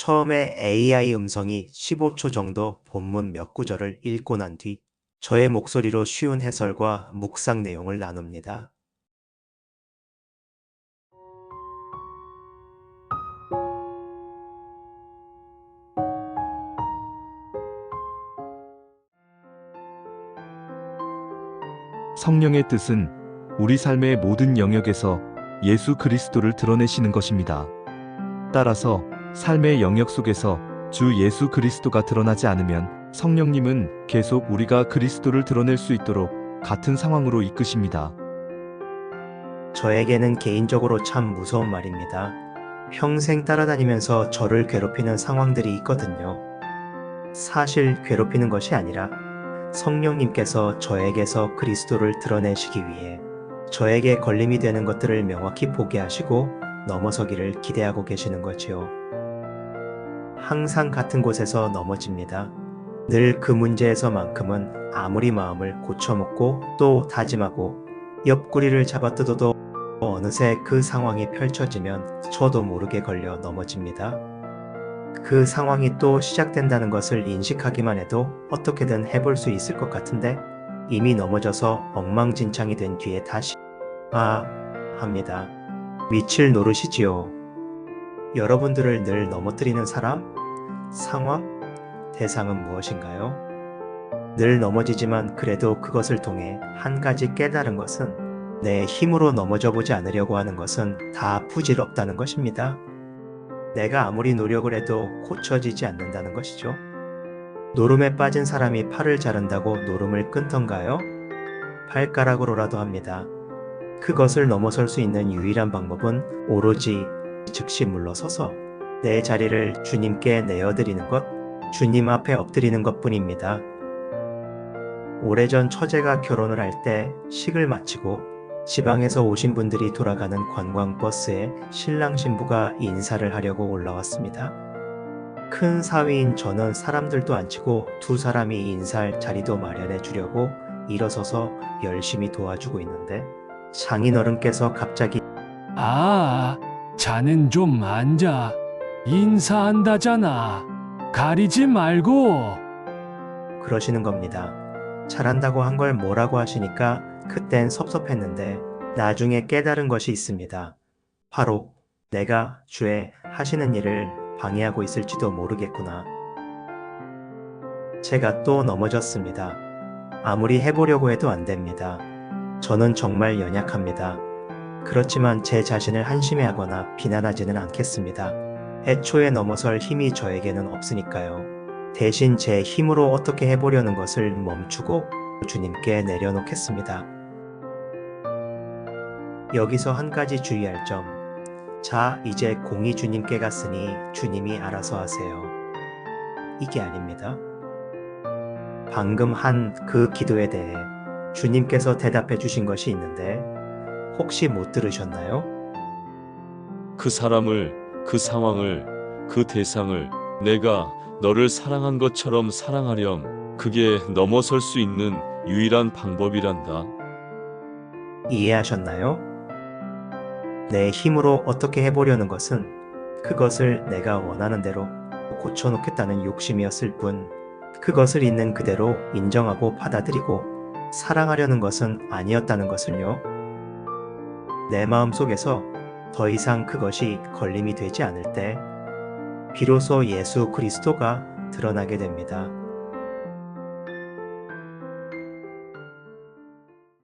처음에 AI 음성이 15초 정도 본문 몇 구절을 읽고 난 뒤 저의 목소리로 쉬운 해설과 묵상 내용을 나눕니다. 성령의 뜻은 우리 삶의 모든 영역에서 예수 그리스도를 드러내시는 것입니다. 따라서 삶의 영역 속에서 주 예수 그리스도가 드러나지 않으면 성령님은 계속 우리가 그리스도를 드러낼 수 있도록 같은 상황으로 이끄십니다. 저에게는 개인적으로 참 무서운 말입니다. 평생 따라다니면서 저를 괴롭히는 상황들이 있거든요. 사실 괴롭히는 것이 아니라 성령님께서 저에게서 그리스도를 드러내시기 위해 저에게 걸림이 되는 것들을 명확히 보게 하시고 넘어서기를 기대하고 계시는 거지요. 항상 같은 곳에서 넘어집니다. 늘 그 문제에서만큼은 아무리 마음을 고쳐먹고 또 다짐하고 옆구리를 잡아뜯어도 어느새 그 상황이 펼쳐지면 저도 모르게 걸려 넘어집니다. 그 상황이 또 시작된다는 것을 인식하기만 해도 어떻게든 해볼 수 있을 것 같은데 이미 넘어져서 엉망진창이 된 뒤에 다시 아 합니다. 미칠 노릇이지요. 여러분들을 늘 넘어뜨리는 사람, 상황, 대상은 무엇인가요? 늘 넘어지지만 그래도 그것을 통해 한 가지 깨달은 것은 내 힘으로 넘어져 보지 않으려고 하는 것은 다 부질없다는 것입니다. 내가 아무리 노력을 해도 고쳐지지 않는다는 것이죠. 노름에 빠진 사람이 팔을 자른다고 노름을 끊던가요? 발가락으로라도 합니다. 그것을 넘어설 수 있는 유일한 방법은 오로지 즉시 물러서서 내 자리를 주님께 내어드리는 것, 주님 앞에 엎드리는 것 뿐입니다. 오래전 처제가 결혼을 할 때 식을 마치고 지방에서 오신 분들이 돌아가는 관광버스에 신랑 신부가 인사를 하려고 올라왔습니다. 큰 사위인 저는 사람들도 안 치고 두 사람이 인사할 자리도 마련해 주려고 일어서서 열심히 도와주고 있는데 장인 어른께서 갑자기 아, 자넨 좀 앉아. 인사한다잖아. 가리지 말고. 그러시는 겁니다. 잘한다고 한 걸 뭐라고 하시니까 그땐 섭섭했는데 나중에 깨달은 것이 있습니다. 바로 내가 주의 하시는 일을 방해하고 있을지도 모르겠구나. 제가 또 넘어졌습니다. 아무리 해보려고 해도 안 됩니다. 저는 정말 연약합니다. 그렇지만 제 자신을 한심해하거나 비난하지는 않겠습니다. 애초에 넘어설 힘이 저에게는 없으니까요. 대신 제 힘으로 어떻게 해보려는 것을 멈추고 주님께 내려놓겠습니다. 여기서 한 가지 주의할 점. 자, 이제 공이 주님께 갔으니 주님이 알아서 하세요. 이게 아닙니다. 방금 한 그 기도에 대해 주님께서 대답해 주신 것이 있는데 혹시 못 들으셨나요? 그 사람을, 그 상황을, 그 대상을 내가 너를 사랑한 것처럼 사랑하렴. 그게 넘어설 수 있는 유일한 방법이란다. 이해하셨나요? 내 힘으로 어떻게 해보려는 것은 그것을 내가 원하는 대로 고쳐놓겠다는 욕심이었을 뿐, 그것을 있는 그대로 인정하고 받아들이고 사랑하려는 것은 아니었다는 것을요. 내 마음 속에서 더 이상 그것이 걸림이 되지 않을 때, 비로소 예수 그리스도가 드러나게 됩니다.